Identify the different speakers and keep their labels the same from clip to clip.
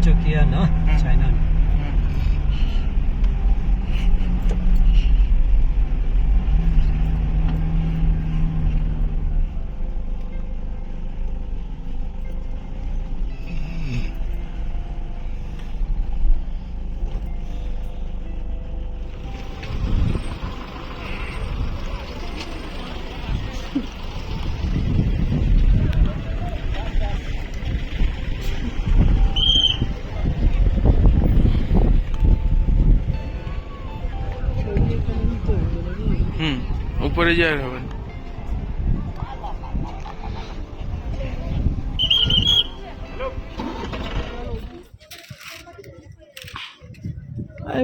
Speaker 1: पहले कब्जा किया ना
Speaker 2: এই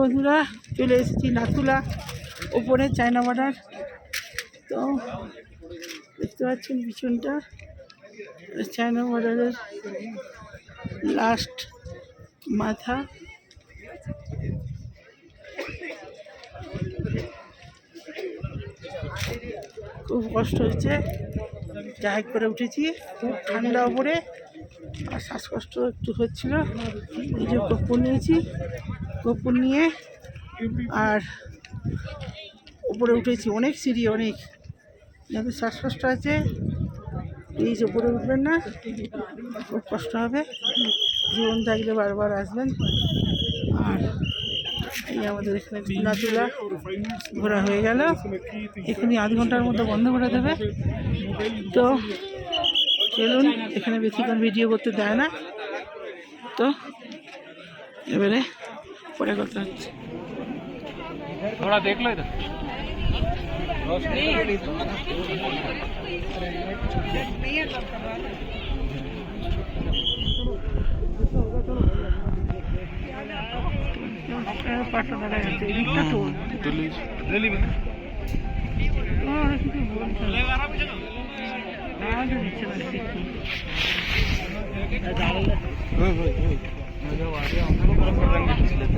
Speaker 2: বন্ধুরা, চলে এসেছি নাথুলা ওপরে চায়না বর্ডার। তো দেখতে পাচ্ছেন পিছনটা, চায়না বর্ডারের লাস্ট মাথা। খুব কষ্ট হচ্ছে জাহাজ করে উঠেছি। খুব ঠান্ডা ওপরে আর শ্বাসকষ্ট একটু হচ্ছিল। এই যে কপ্পর নিয়েছি। কপ্পর নিয়ে আর উপরে উঠেছি। অনেক সিঁড়ি, অনেক। যাতে শ্বাসকষ্ট আছে প্লিজ উপরে উঠবেন না, খুব কষ্ট হবে। জীবন থাকলে বারবার আসবেন। এই আমাদের এখানে তুলা তুলা ঘোরা হয়ে গেল এখানে আধ ঘন্টার মতো বন্ধ করে দেবে তো চলুন এখানে বেশিক্ষণ ভিডিও করতে দেয় না তো এবারে পরে কথা হচ্ছে
Speaker 3: थोड़ा देख लो इधर
Speaker 2: পাঁচশো টাকা যাচ্ছে এদিকটা টোল
Speaker 3: पुलिस
Speaker 2: আর কিছু বলছে না। আওয়াজও দিচ্ছে না ঠিক। তুই আমাকে তুলে দে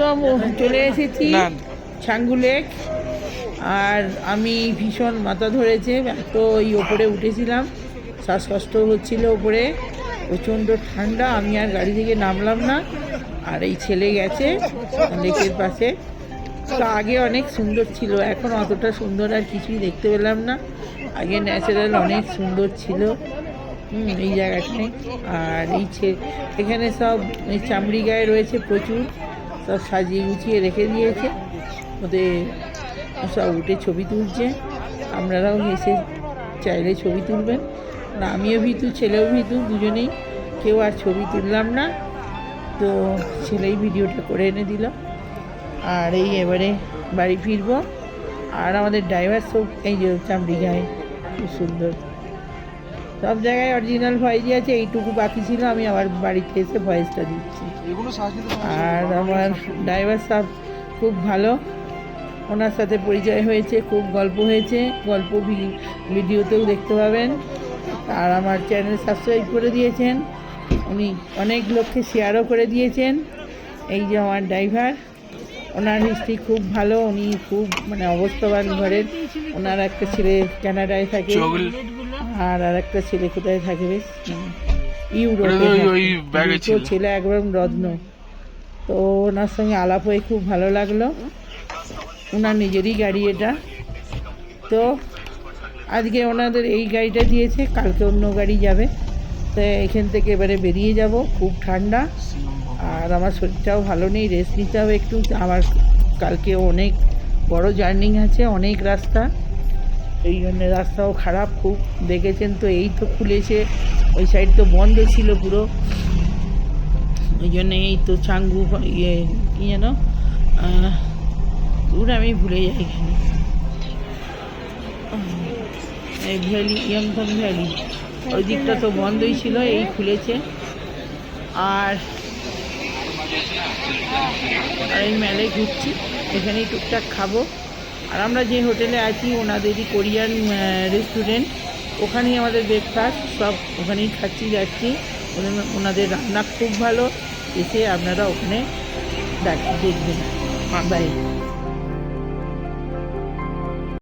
Speaker 2: প্রথম চলে এসেছি ছাঙ্গু লেক। আর আমি ভীষণ মাথা ধরেছে এত ওই ওপরে উঠেছিলাম শ্বাসকষ্ট হচ্ছিল ওপরে প্রচণ্ড ঠান্ডা আমি আর গাড়ি থেকে নামলাম না আর এই ছেলে গেছে লেকের পাশে। তো আগে অনেক সুন্দর ছিল এখন অতটা সুন্দর আর কিছুই দেখতে পেলাম না। আগে ন্যাচারাল অনেক সুন্দর ছিল হুম, এই জায়গাটায়। আর এই ছে- এখানে সব এই চামড়ি গায়ে রয়েছে প্রচুর। সব সাজিয়ে গুছিয়ে রেখে দিয়েছে। ওদের সব উঠে ছবি তুলছে। আপনারাও এসে চাইলে ছবি তুলবেন। না, আমিও ভীতু, ছেলেও ভীতু, দুজনেই। কেউ আর ছবি তুললাম না। তো ছেলেই ভিডিওটা করে এনে দিল। আর এই এবারে বাড়ি ফিরবো। আর আমাদের ড্রাইভার সব এই যে চামড়ি গায়ে খুব সুন্দর। সব জায়গায় অরিজিনাল ভয়েসই আছে এইটুকু বাকি ছিল আমি আবার বাড়িতে এসে ভয়েসটা দিচ্ছি। আর আমার ড্রাইভার সাহেব খুব ভালো। ওনার সাথে পরিচয় হয়েছে খুব গল্প হয়েছে। গল্প ভিডিওতেও দেখতে পাবেন। আর আমার চ্যানেল সাবস্ক্রাইব করে দিয়েছেন। উনি অনেক লোককে শেয়ারও করে দিয়েছেন। এই যে আমার ড্রাইভার ওনার হিস্ট্রি খুব ভালো। উনি খুব মানে অবস্থাবান ঘরের। ওনার একটা ছেলে কানাডায় থাকে। আর আর একটা ছেলে কোথায় থাকে বেশ
Speaker 3: ওই-
Speaker 2: থাকে। দুটো
Speaker 3: ছিল।
Speaker 2: ছেলে একদম রত্ন। তো ওনার সঙ্গে আলাপ হয়ে খুব ভালো লাগল। ওনার নিজেরই গাড়ি এটা। তো আজকে ওনাদের এই গাড়িটা দিয়েছে কালকে অন্য গাড়ি যাবে। তো এখান থেকে এবারে বেরিয়ে যাব খুব ঠান্ডা। আর আমার শরীরটাও ভালো নেই রেস্ট নিতে হবে একটু। আমার কালকে অনেক বড় জার্নি আছে অনেক রাস্তা। এই জন্য রাস্তাও খারাপ, খুব দেখেছেন তো, এই তো খুলেছে, ওই সাইড তো বন্ধ ছিল পুরো। ওই জন্য এই তো চাঙ্গু ইয়ে কী যেন দূর আমি ভুলে যাই এখানে। এই ভ্যালি, ইয়াংথং ভ্যালি, ওই দিকটা তো বন্ধই ছিল, এই খুলেছে। আর এই মেলে ঘুরছি, এখানেই টুকটাক খাব। আর আমরা যে হোটেলে আছি ওনাদেরই কোরিয়ান রেস্টুরেন্ট ওখানেই আমাদের ব্রেকফাস্ট সব ওখানেই খাচ্ছি যাচ্ছি। ওনাদের রান্না খুব ভালো। এসে আপনারা ওখানে দেখ- দেখবেন। বাই